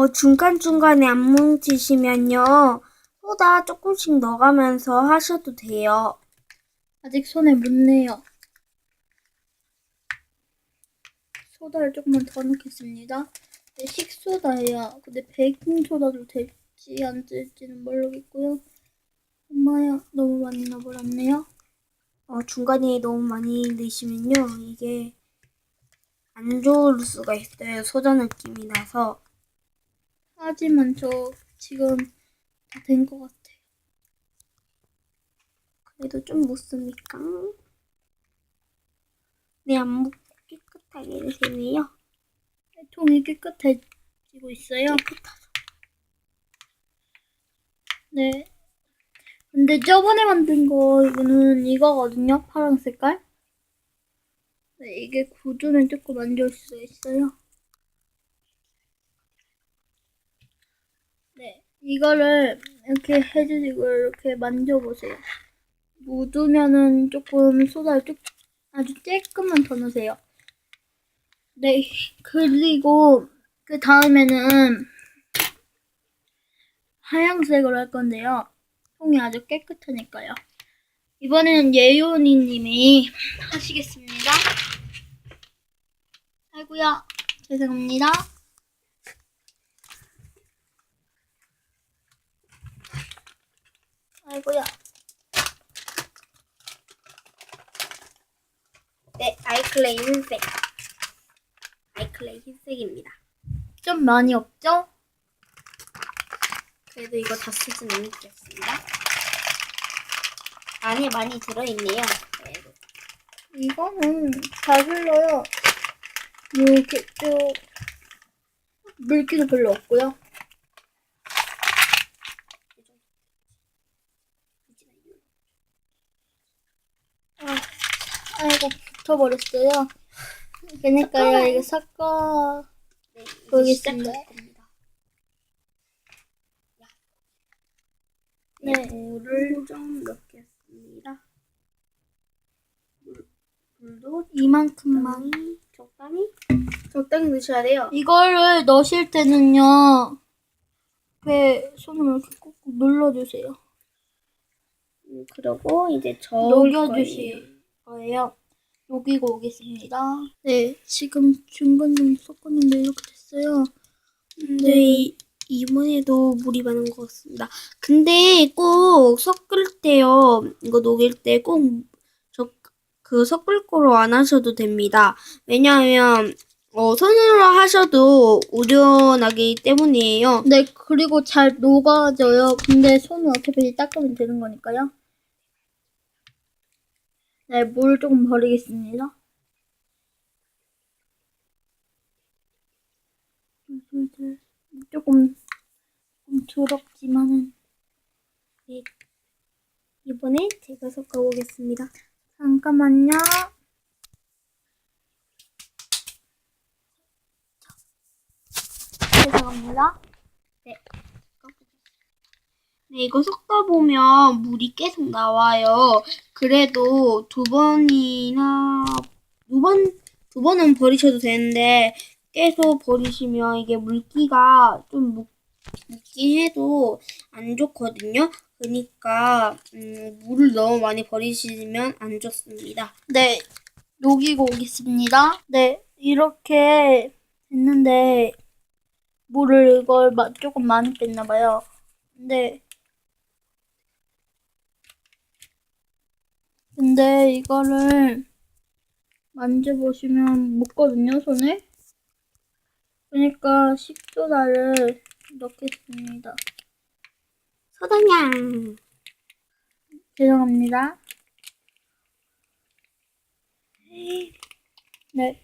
어, 중간중간에 안 뭉치시면요. 소다 조금씩 넣어가면서 하셔도 돼요. 아직 손에 묻네요. 소다를 조금만 더 넣겠습니다. 네, 식소다예요. 근데 베이킹소다도 될지 안 될지는 모르겠고요. 엄마야, 너무 많이 넣어버렸네요. 어, 중간에 너무 많이 넣으시면요. 이게 안 좋을 수가 있어요. 소다 느낌이 나서. 하지만 저 지금 다 된 것 같아요. 그래도 좀 묻습니까? 네, 안 묻고 깨끗하게 되세요. 통이 깨끗해지고 있어요. 깨끗하죠. 네. 근데 저번에 만든 거 이거는 이거거든요. 파란 색깔. 네, 이게 굳으면 조금 안 좋을 수가 있어요. 네, 이거를 이렇게 해주시고 이렇게 만져보세요. 묻으면은 조금 소다를 쭉 아주 조금만 더 넣으세요. 네, 그리고 그 다음에는 하얀색으로 할 건데요. 통이 아주 깨끗하니까요. 이번에는 예요니 님이 하시겠습니다. 아이고야, 죄송합니다. 아이고야. 네, 아이클레이 흰색. 아이클레이 흰색입니다. 좀 많이 없죠? 그래도 이거 다 쓰진 않겠습니다. 안에 많이 들어있네요. 그래도. 이거는 잘 흘러요. 이렇게 쭉 물기도 별로 없고요. 아, 아이고 붙어버렸어요. 그러니까요 이거 섞어 네, 보겠습니다. 겁니다. 네. 물을 좀 넣겠습니다. 물, 물도 이만큼만. 적당히 적당히 넣으셔야 돼요. 이거를 넣으실 때는요 배 손으로 이렇게 꾹꾹 눌러주세요. 음, 그리고 이제 저 녹여주실 거예요. 녹이고 오겠습니다. 네, 지금 중간중간 섞었는데 이렇게 됐어요. 근데 이, 이번에도 물이 많은 것 같습니다. 근데 꼭 섞을 때요, 이거 녹일 때 꼭 그 섞을 거로 안 하셔도 됩니다. 왜냐하면 어, 손으로 하셔도 우려나기 때문이에요. 네, 그리고 잘 녹아져요. 근데 손은 어차피 닦으면 되는 거니까요. 네, 물 조금 버리겠습니다. 조금 좀 더럽지만은 네. 이번에 제가 섞어보겠습니다. 잠깐만요. 죄송합니다. 네, 이거 섞다 보면 물이 계속 나와요. 그래도 두 번이나 두 번, 두 번은 버리셔도 되는데 계속 버리시면 이게 물기가 좀 묻, 묻긴 해도 안 좋거든요. 그러니까 음, 물을 너무 많이 버리시면 안 좋습니다. 네, 녹이고 오겠습니다. 네, 이렇게 됐는데 물을 이걸 마- 조금 많이 뺐나 봐요. 근데 근데 이거를 만져보시면 묻거든요, 손에. 그러니까 식소다를 넣겠습니다. 소다냥 죄송합니다. 네,